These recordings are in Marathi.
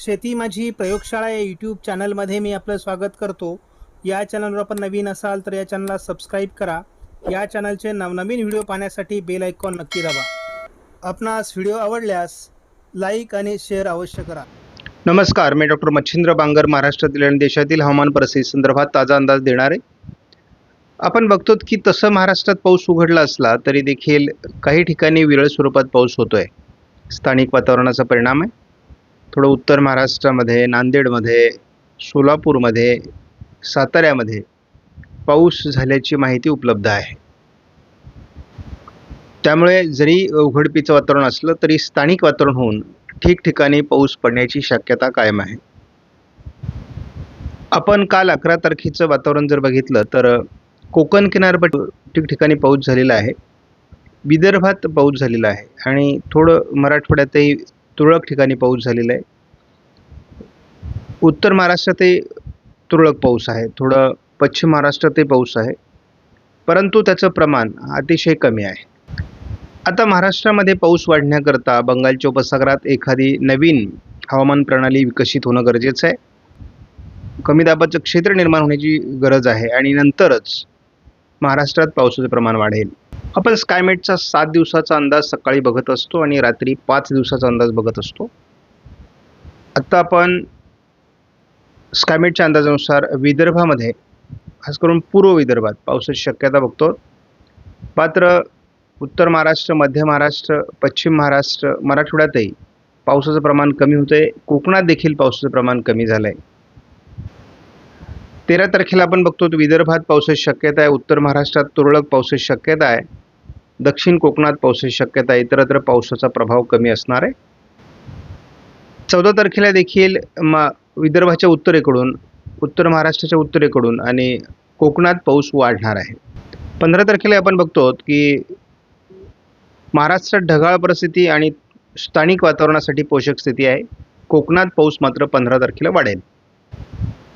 शेती माझी प्रयोगशाळा या यूट्यूब चॅनलमध्ये मी आपलं स्वागत करतो. या चॅनलवर आपण नवीन असाल तर या चॅनलला सबस्क्राईब करा. या चॅनलचे नवनवीन व्हिडिओ पाहण्यासाठी बेल आयकॉन नक्की दाबा. आपणास व्हिडिओ आवडल्यास लाईक आणि शेअर अवश्य करा. नमस्कार मी डॉक्टर मच्छिंद्र बांगर महाराष्ट्रातील आणि देशातील हवामान परिस्थिती संदर्भात ताजा अंदाज देणार. आहे आपण बघतो की तसं महाराष्ट्रात पाऊस उघडला असला तरी देखील काही ठिकाणी विरळ स्वरूपात पाऊस होतो आहे स्थानिक वातावरणाचा परिणाम आहे. थोडं उत्तर महाराष्ट्रामध्ये नांदेडमध्ये सोलापूरमध्ये साताऱ्यामध्ये पाऊस झाल्याची माहिती उपलब्ध आहे. त्यामुळे जरी उघडपीचं वातावरण असलं तरी स्थानिक वातावरण होऊन ठिकठिकाणी पाऊस पडण्याची शक्यता कायम आहे. आपण काल अकरा तारखेचं वातावरण जर बघितलं तर कोकण किनारपट्टी ठिकठिकाणी पाऊस झालेला आहे. विदर्भात पाऊस झालेला आहे आणि थोडं मराठवाड्यातही तुरळक ठिकाणी पाऊस झालेला आहे. उत्तर महाराष्ट्रातही तुरळक पाऊस आहे. थोडं पश्चिम महाराष्ट्रातही पाऊस आहे. परंतु त्याचं प्रमाण अतिशय कमी आहे. आता महाराष्ट्रामध्ये पाऊस वाढण्याकरता बंगालच्या उपसागरात एखादी नवीन हवामान प्रणाली विकसित होणं गरजेचं आहे. कमी दाबाचं क्षेत्र निर्माण होण्याची गरज आहे आणि नंतरच महाराष्ट्रात पावसाचं प्रमाण वाढेल. आपण स्कायमेटचा सात दिवसाचा अंदाज सकाळी बघत असतो आणि रात्री पाच दिवसाचा अंदाज बघत असतो. आत्ता आपण स्कायमेटच्या अंदाजानुसार विदर्भामध्ये खास करून पूर्व विदर्भात पावसाची शक्यता बघतो. मात्र उत्तर महाराष्ट्र मध्य महाराष्ट्र पश्चिम महाराष्ट्र मराठवाड्यातही पावसाचं प्रमाण कमी होतं आहे कोकणात देखील पावसाचं प्रमाण कमी झालं आहे तेरा तारखेला आपण बघतो विदर्भात पावसाची शक्यता आहे उत्तर महाराष्ट्रात तुरळक पावसाची शक्यता आहे दक्षिण कोकणात पावसाची शक्यता आहे इतरत्र पावसाचा प्रभाव कमी असणार आहे. चौदा तारखेला देखील मा विदर्भाच्या उत्तरेकडून उत्तर महाराष्ट्राच्या उत्तरेकडून आणि कोकणात पाऊस वाढणार आहे. पंधरा तारखेला आपण बघतो की महाराष्ट्रात ढगाळ परिस्थिती आणि स्थानिक वातावरणासाठी पोषक स्थिती आहे. कोकणात पाऊस मात्र पंधरा तारखेला वाढेल.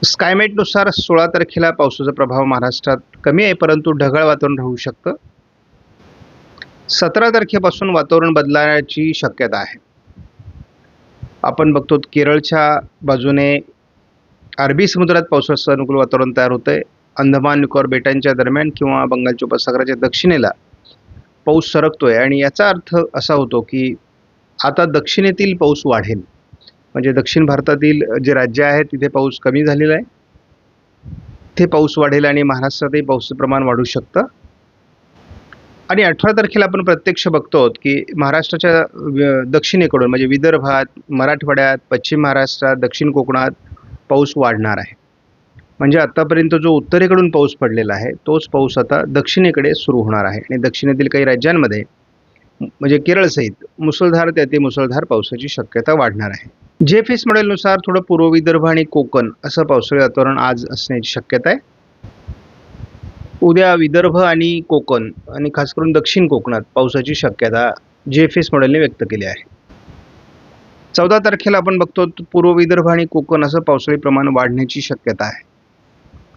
स्कायमेटनुसार सोळा तारखेला पावसाचा प्रभाव महाराष्ट्रात कमी आहे परंतु ढगाळ वातावरण राहू शकतं. सतरा तारखेपासून वातावरण बदलण्याची शक्यता आहे. आपण बघतो केरळच्या बाजूने अरबी समुद्रात पावसाचं अनुकूल वातावरण तयार होतं आहे अंदमान निकोबार बेटांच्या दरम्यान किंवा बंगालच्या उपसागराच्या दक्षिणेला पाऊस सरकतोय. आणि याचा अर्थ असा होतो की आता दक्षिणेतील पाऊस वाढेल. म्हणजे दक्षिण भारतातील जे राज्य आहेत तिथे पाऊस कमी झालेला आहे. ते पाऊस वाढेल आणि महाराष्ट्रातही पाऊसचं प्रमाण वाढू शकतं. आणि अठरा तारखेला आपण प्रत्यक्ष बघतो की महाराष्ट्राच्या दक्षिणेकडून म्हणजे विदर्भात मराठवाड्यात पश्चिम महाराष्ट्रात दक्षिण कोकणात पाऊस वाढणार आहे. म्हणजे आत्तापर्यंत जो उत्तरेकडून पाऊस पडलेला आहे तोच पाऊस आता दक्षिणेकडे सुरू होणार आहे. आणि दक्षिणेतील काही राज्यांमध्ये म्हणजे केरळसहित मुसळधार ते अति मुसळधार पावसाची शक्यता वाढणार आहे. जे एस मॉडेलनुसार थोडं पूर्व विदर्भ आणि कोकण असं पावसाळी वातावरण आज असण्याची शक्यता आहे. उद्या विदर्भ आणि कोकण आणि खास करून दक्षिण कोकणात पावसाची शक्यता जे एफ एस मॉडेलने व्यक्त केली आहे. चौदा तारखेला आपण बघतो पूर्व विदर्भ आणि कोकण असं पावसाळी प्रमाण वाढण्याची शक्यता आहे.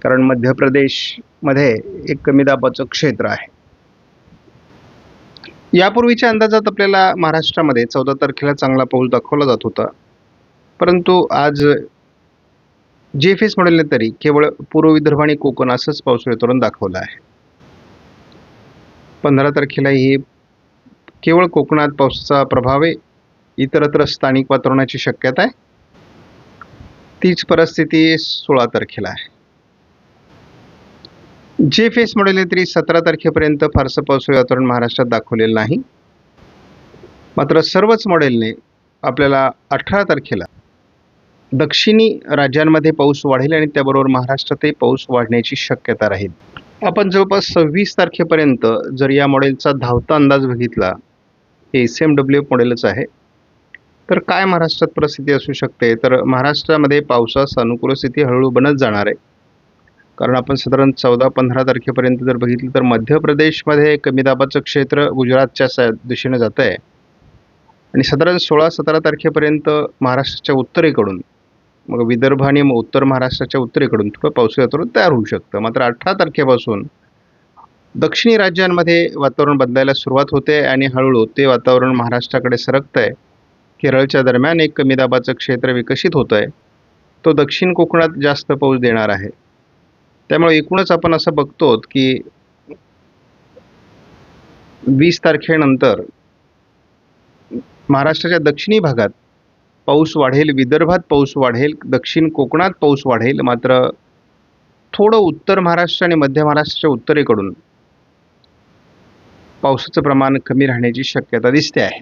कारण मध्य प्रदेशमध्ये एक कमी दाबाचं क्षेत्र आहे. यापूर्वीच्या अंदाजात आपल्याला महाराष्ट्रामध्ये चौदा तारखेला चांगला पाऊस दाखवला जात होता. परंतु आज जे एफ एस मॉडेलने तरी केवळ पूर्व विदर्भ आणि कोकण असंच पावसाळी तोरण दाखवलं आहे. पंधरा तारखेला ही केवळ कोकणात पावसाचा प्रभाव आहे. इतरत्र स्थानिक वातावरणाची शक्यता आहे. तीच परिस्थिती सोळा तारखेला आहे. जे फेस म्हणाले तरी सतरा तारखेपर्यंत फारसं पावसाळी वातावरण महाराष्ट्रात दाखवलेलं नाही. मात्र सर्वच मॉडेलने आपल्याला अठरा तारखेला दक्षिणी राज्यांमध्ये पाऊस वाढेल आणि त्याबरोबर महाराष्ट्रातही पाऊस वाढण्याची शक्यता राहील. आपण जवळपास सव्वीस तारखेपर्यंत जर या मॉडेलचा धावता अंदाज बघितला हे एस एम डब्ल्यू मॉडेलच आहे तर काय महाराष्ट्रात परिस्थिती असू शकते? तर महाराष्ट्रामध्ये पावसास अनुकूल स्थिती हळूहळू बनत जाणार आहे. कारण आपण साधारण चौदा पंधरा तारखेपर्यंत जर बघितलं तर मध्य प्रदेशमध्ये कमी दाबाचं क्षेत्र गुजरातच्या सा दिशेने जात आहे आणि साधारण सोळा सतरा तारखेपर्यंत महाराष्ट्राच्या उत्तरेकडून मग विदर्भ आणि मग उत्तर महाराष्ट्राच्या उत्तरेकडून थोडं पावसाळी वातावरण तयार होऊ शकतं. मात्र अठरा तारखेपासून दक्षिणी राज्यांमध्ये वातावरण बदलायला सुरुवात होते आणि हळूहळू ते वातावरण महाराष्ट्राकडे सरकतं आहे केरळच्या दरम्यान एक कमी दाबाचं क्षेत्र विकसित होतं आहे तो दक्षिण कोकणात जास्त पाऊस देणार आहे. त्यामुळे एकूणच आपण असं बघतो की वीस तारखेनंतर महाराष्ट्राच्या दक्षिणी भागात पाऊस वाढेल विदर्भात पाऊस वाढेल दक्षिण कोकणात पाऊस वाढेल मात्र थोडं उत्तर महाराष्ट्र आणि मध्य महाराष्ट्राच्या उत्तरेकडून पावसाचं प्रमाण कमी राहण्याची शक्यता दिसते आहे.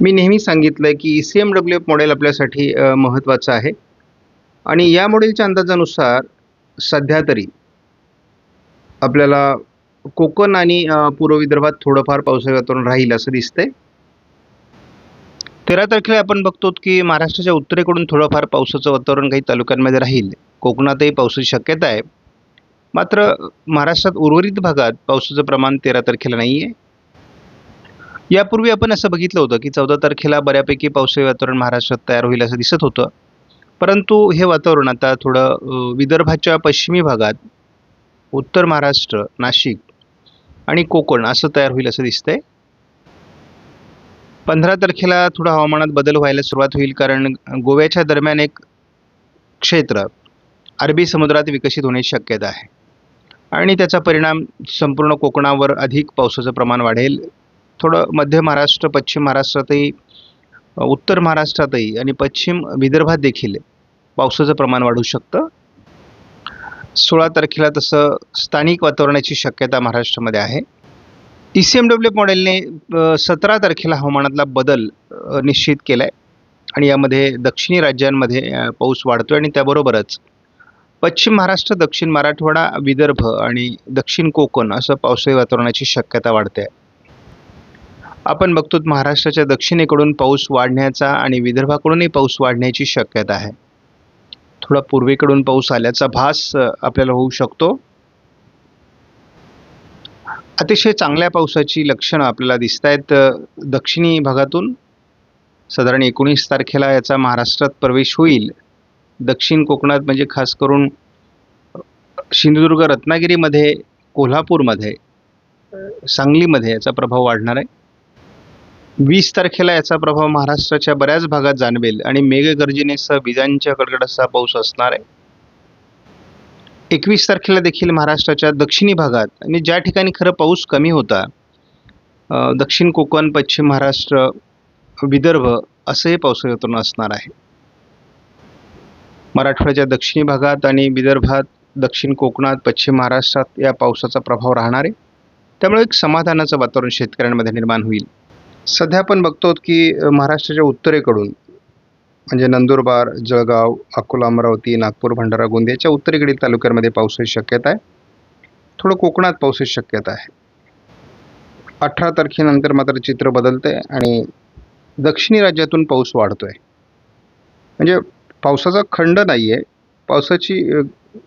मी नेहमी सांगितलं की E C M W F model आपल्यासाठी महत्त्वाचं आहे. आणि या मॉडेलच्या अंदाजानुसार सध्या तरी आपल्याला कोकण आणि पूर्व विदर्भात थोडंफार पावसाळी वातावरण राहील असं दिसतंय. तेरा तारखेला आपण बघतो की महाराष्ट्राच्या उत्तरेकडून थोडंफार पावसाचं वातावरण काही तालुक्यांमध्ये राहील. कोकणातही पावसाची शक्यता आहे. मात्र महाराष्ट्रात उर्वरित भागात पावसाचं प्रमाण तेरा तारखेला नाही आहे यापूर्वी आपण असं बघितलं होतं की चौदा तारखेला बऱ्यापैकी पावसाळी वातावरण महाराष्ट्रात तयार होईल असं दिसत होतं. परंतु हे वातावरण आता थोडं विदर्भाच्या पश्चिमी भागात उत्तर महाराष्ट्र नाशिक आणि कोकण असं तयार होईल असं दिसतंय. पंधरा तारखेला थोडं हवामानात बदल व्हायला सुरुवात होईल कारण गोव्याच्या दरम्यान एक क्षेत्र अरबी समुद्रात विकसित होण्याची शक्यता आहे. आणि त्याचा परिणाम संपूर्ण कोकणावर अधिक पावसाचं प्रमाण वाढेल. थोडं मध्य महाराष्ट्र पश्चिम महाराष्ट्रातही उत्तर महाराष्ट्रातही आणि पश्चिम विदर्भात देखील पावसाचं प्रमाण वाढू शकतं. सोळा तारखेला तसं स्थानिक वातावरणाची शक्यता महाराष्ट्रामध्ये आहे. ई सी एम डब्ल्यू मॉडेलने सतरा तारखेला हवामानातला बदल निश्चित केला आहे आणि यामध्ये दक्षिणी राज्यांमध्ये पाऊस वाढतो आणि त्याबरोबरच पश्चिम महाराष्ट्र दक्षिण मराठवाडा विदर्भ आणि दक्षिण कोकण असं पावसाळी वातावरणाची शक्यता वाढते. आपण बघतो महाराष्ट्राच्या दक्षिणेकडून पाऊस वाढण्याचा आणि विदर्भाकडूनही पाऊस वाढण्याची शक्यता आहे. थोडा पूर्वेकडून पाऊस आल्याचा भास आपल्याला होऊ शकतो. अतिशय चांगल्या पावसाची लक्षणं आपल्याला दिसत आहेत दक्षिणी भागातून. साधारण एकोणीस तारखेला याचा महाराष्ट्रात प्रवेश होईल. दक्षिण कोकणात म्हणजे खास करून सिंधुदुर्ग रत्नागिरीमध्ये कोल्हापूरमध्ये सांगलीमध्ये याचा प्रभाव वाढणार आहे. वीस तारखेला याचा प्रभाव महाराष्ट्राच्या बऱ्याच भागात जाणवेल आणि मेघगर्जनेसह विजांच्या कडकडासह पाऊस असणार आहे. एकवीस तारखेला देखील महाराष्ट्राच्या दक्षिणी भागात आणि ज्या ठिकाणी खरं पाऊस कमी होता दक्षिण कोकण पश्चिम महाराष्ट्र विदर्भ असंही पावसाळी वातावरण असणार आहे. मराठवाड्याच्या दक्षिणी भागात आणि विदर्भात दक्षिण कोकणात पश्चिम महाराष्ट्रात या पावसाचा प्रभाव राहणार आहे. त्यामुळे एक समाधानाचं वातावरण शेतकऱ्यांमध्ये निर्माण होईल. सध्या आपण बघतो की महाराष्ट्राच्या उत्तरेकडून म्हणजे नंदुरबार जळगाव अकोला अमरावती नागपूर भंडारा गोंदियाच्या उत्तरेकडील तालुक्यांमध्ये पावसाची शक्यता आहे. थोडं कोकणात पावसाची शक्यता आहे. अठरा तारखेनंतर मात्र चित्र बदलते आणि दक्षिणी राज्यातून पाऊस वाढतो आहे म्हणजे पावसाचा खंड नाही आहे पावसाची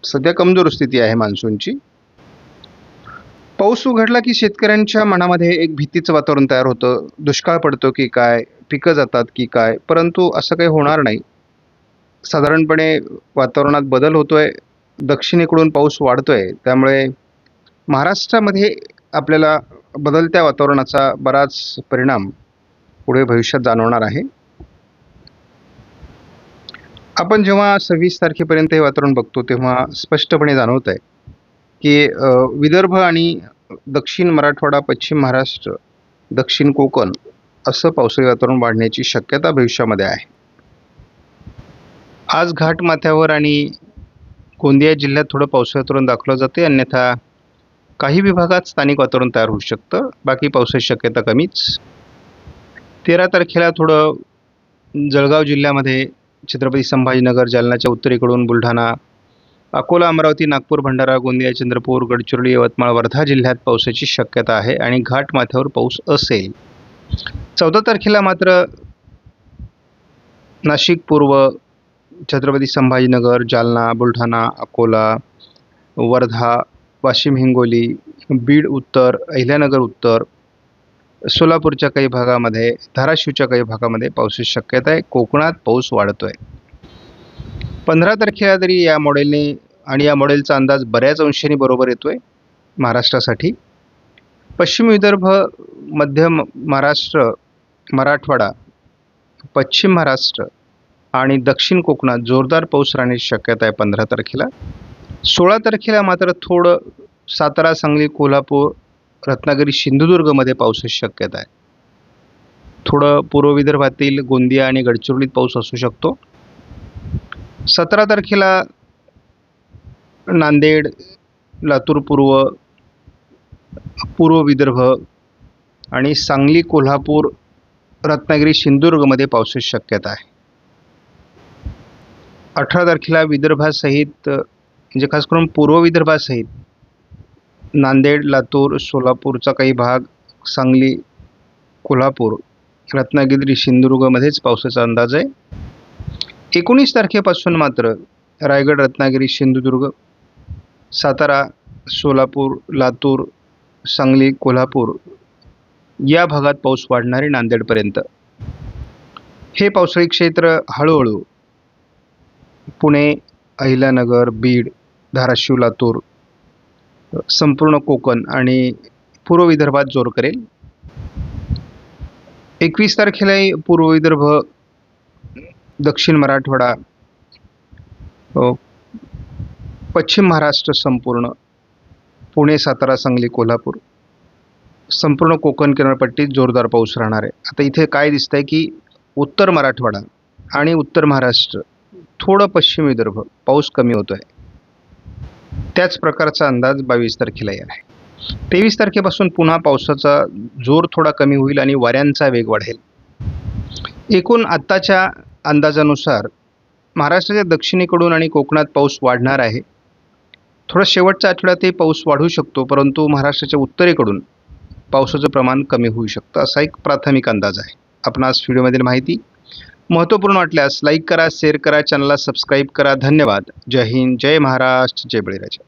सध्या कमजोर स्थिती आहे मान्सूनची. पाऊस उघडला की शेतकऱ्यांच्या मनामध्ये एक भीतीचं वातावरण तयार होतं. दुष्काळ पडतो की काय? पिकं जातात की काय? परंतु असं काही होणार नाही. साधारणपणे वातावरणात बदल होतोय. दक्षिणेकडून पाऊस वाढतोय. त्यामुळे महाराष्ट्रामध्ये आपल्याला बदलत्या वातावरणाचा बराच परिणाम पुढे भविष्यात जाणवणार आहे. आपण जेव्हा सव्वीस तारखेपर्यंत हे वातावरण बघतो तेव्हा स्पष्टपणे जाणवत आहे की विदर्भ आणि दक्षिण मराठवाडा पश्चिम महाराष्ट्र दक्षिण कोकण असं पावसाळी वातावरण वाढण्याची शक्यता भविष्यामध्ये आहे. आज घाटमाथ्यावर आणि गोंदिया जिल्ह्यात थोडं पावसाळी वातावरण दाखवलं जाते अन्यथा काही विभागात स्थानिक वातावरण तयार होऊ शकतं. बाकी पावसाची शक्यता कमीच. तेरा तारखेला थोडं जळगाव जिल्ह्यामध्ये छत्रपती संभाजीनगर जालन्याच्या उत्तरेकडून बुलढाणा अकोला अमरावती नागपूर भंडारा गोंदिया चंद्रपूर गडचिरोली यवतमाळ वर्धा जिल्ह्यात पावसाची शक्यता आहे आणि घाट माथ्यावर पाऊस असेल. चौदा तारखेला मात्र नाशिक पूर्व छत्रपती संभाजीनगर जालना बुलढाणा अकोला वर्धा वाशिम हिंगोली बीड उत्तर अहिल्यानगर उत्तर सोलापूरच्या काही भागामध्ये धाराशिवच्या काही भागामध्ये पावसाची शक्यता आहे. कोकणात पाऊस वाढतो आहे पंधरा तारखेला तरी या मॉडेलने आणि या मॉडेलचा अंदाज बऱ्याच अंशाने बरोबर येतो आहे महाराष्ट्रासाठी. पश्चिम विदर्भ मध्य महाराष्ट्र मराठवाडा पश्चिम महाराष्ट्र आणि दक्षिण कोकणात जोरदार पाऊस राहण्याची शक्यता आहे पंधरा तारखेला. सोळा तारखेला मात्र थोडं सातारा सांगली कोल्हापूर रत्नागिरी सिंधुदुर्गमध्ये पावसाची शक्यता आहे. थोडं पूर्व विदर्भातील गोंदिया आणि गडचिरोलीत पाऊस असू शकतो. सतरा तारखेला नांदेड लातूर पूर्व पूर्व विदर्भ आणि सांगली कोल्हापूर रत्नागिरी सिंधुदुर्गमध्ये पावसाची शक्यता आहे. अठरा तारखेला विदर्भासहित म्हणजे खास करून पूर्व विदर्भासहित नांदेड लातूर सोलापूरचा काही भाग सांगली कोल्हापूर रत्नागिरी सिंधुदुर्गमध्येच पावसाचा अंदाज आहे. एकोणीस तारखेपासून मात्र रायगड रत्नागिरी सिंधुदुर्ग सातारा सोलापूर लातूर सांगली कोल्हापूर या भागात पाऊस वाढणार आहे नांदेडपर्यंत. हे पावसाळी क्षेत्र हळूहळू पुणे अहिल्यानगर बीड धाराशिव लातूर संपूर्ण कोकण आणि पूर्व विदर्भात जोर करेल. एकवीस तारखेलाही पूर्व विदर्भ दक्षिण मराठवाडा पश्चिम महाराष्ट्र संपूर्ण पुणे सातारा सांगली कोल्हापूर संपूर्ण कोकण किनारपट्टीत जोरदार पाऊस राहणार आहे. आता इथे काय दिसतंय की उत्तर मराठवाडा आणि उत्तर महाराष्ट्र थोडं पश्चिम विदर्भ पाऊस कमी होतो आहे त्याच प्रकारचा अंदाज बावीस तारखेला आहे. तेवीस तारखेपासून पुन्हा पावसाचा जोर थोडा कमी होईल आणि वाऱ्यांचा वेग वाढेल. एकूण आत्ताच्या अंदाजानुसार महाराष्ट्राच्या दक्षिणेकडून आणि कोकणात पाऊस वाढणार आहे. थोडा शेवटच्या आठवड्यातही पाऊस वाढू शकतो परंतु महाराष्ट्राच्या उत्तरेकडून पावसाचं प्रमाण कमी होऊ शकतं असा एक प्राथमिक अंदाज आहे. आपणास व्हिडिओमधील माहिती महत्त्वपूर्ण वाटल्यास लाईक करा शेअर करा चॅनलला सबस्क्राईब करा. धन्यवाद. जय हिंद जय महाराष्ट्र जय बळीराजा.